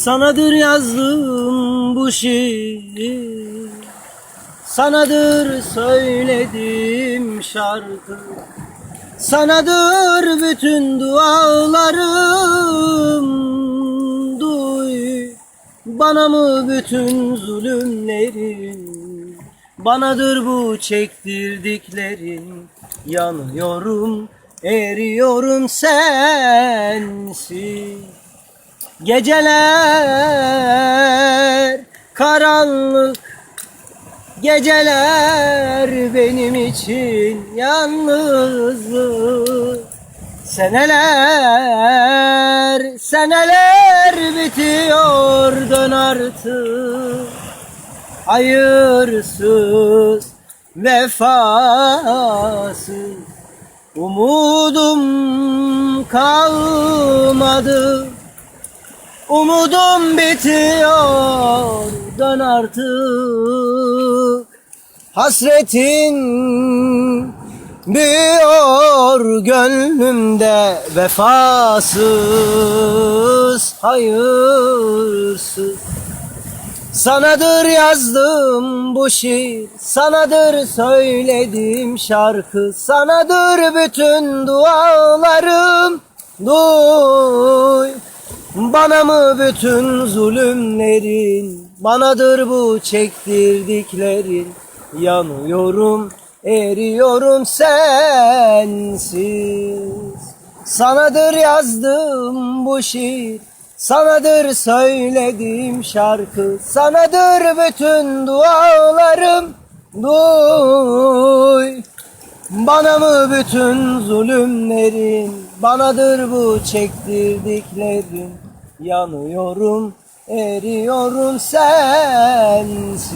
Sanadır yazdım bu şiir Sanadır söyledim şarkı. Sanadır bütün dualarım. Duy bana mı bütün zulümlerin? Banadır bu çektirdiklerin. Yanıyorum eriyorum sensiz Geceler karanlık Geceler benim için yalnızlık. Seneler, seneler bitiyor dön artık. Hayırsız, vefasız Umudum kalmadı Umudum bitiyor dön artık. Hasretin büyüyor gönlümde Vefasız, hayırsız. Sanadır yazdım bu şiir Sanadır söyledim şarkı Sanadır bütün dualarım. Duy Bana mı bütün zulümlerin? Banadır bu çektirdiklerin. Yanıyorum eriyorum sensiz. Sanadır yazdım bu şiir. Sanadır söylediğim şarkı. Sanadır bütün dualarım. Duy. Bana mı bütün zulümlerin? Banadır bu çektirdiklerin Yanıyorum eriyorum sensiz